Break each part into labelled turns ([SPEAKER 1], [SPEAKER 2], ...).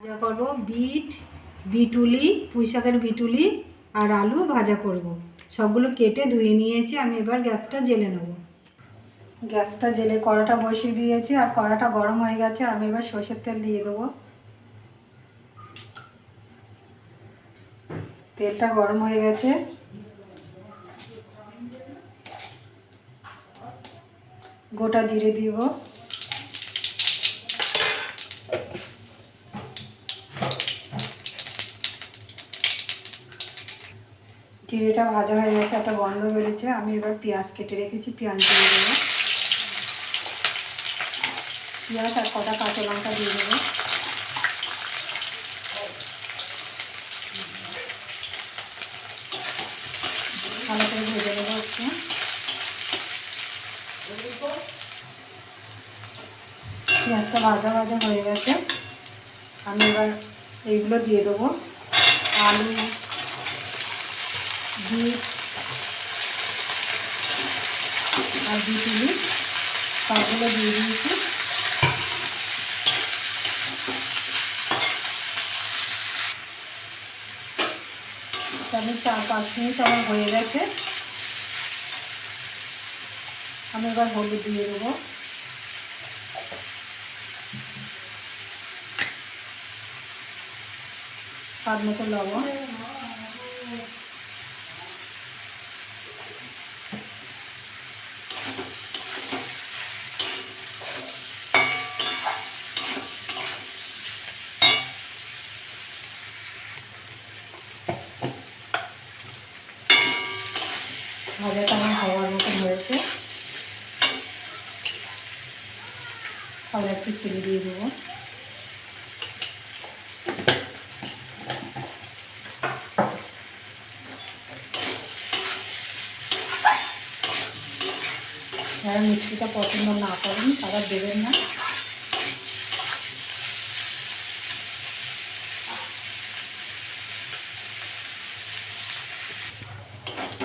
[SPEAKER 1] ভাজা করব, বিট, বিটুলি পুঁই শাকের বিটুলি আর আলু ভাজা করব। সবগুলো কেটে ধুয়ে নিয়েছি, আমি এবার গ্যাসটা জেলে নেব। গ্যাসটা জেলে কড়াটা বসিয়ে দিয়েছি, আর কড়াটা গরম হয়ে গেছে, আমি এবার সর্ষের তেল দিয়ে দেবো। তেলটা গরম হয়ে গেছে। গোটা জিরে দিব। জিরেটা ভাজা হয়ে গেছে, একটা গন্ধ বেরোচ্ছে। আমি এবার পেঁয়াজ কেটে রেখেছি, পেঁয়াজ দিয়ে দেবো। পেঁয়াজ আর কটা কাঁচা লঙ্কা দিয়ে দেবো। ভালো করে ভেজে দেবো একটু। পেঁয়াজটা ভাজা ভাজা হয়ে গেছে। আমি এবার এইগুলো দিয়ে দেবো। আলু বিট আর বিটুলি সবগুলো দিয়ে দিয়েছি আমি চার পাঁচ মিনিট আমার হয়ে গেছে। আমি এবার হলুদ দিয়ে দেবো। স্বাদ মতো লবণ। ভাজাটা আমার হওয়ার মতন হয়েছে। আবার একটু চিনি দিয়ে দেবো। যারা মিষ্টিটা পছন্দ না করেন, তারা দেবেন না।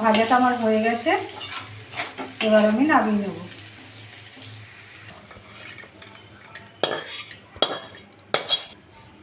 [SPEAKER 1] ভাজাটা আমার হয়ে গেছে। এবার আমি নামিয়ে নেব।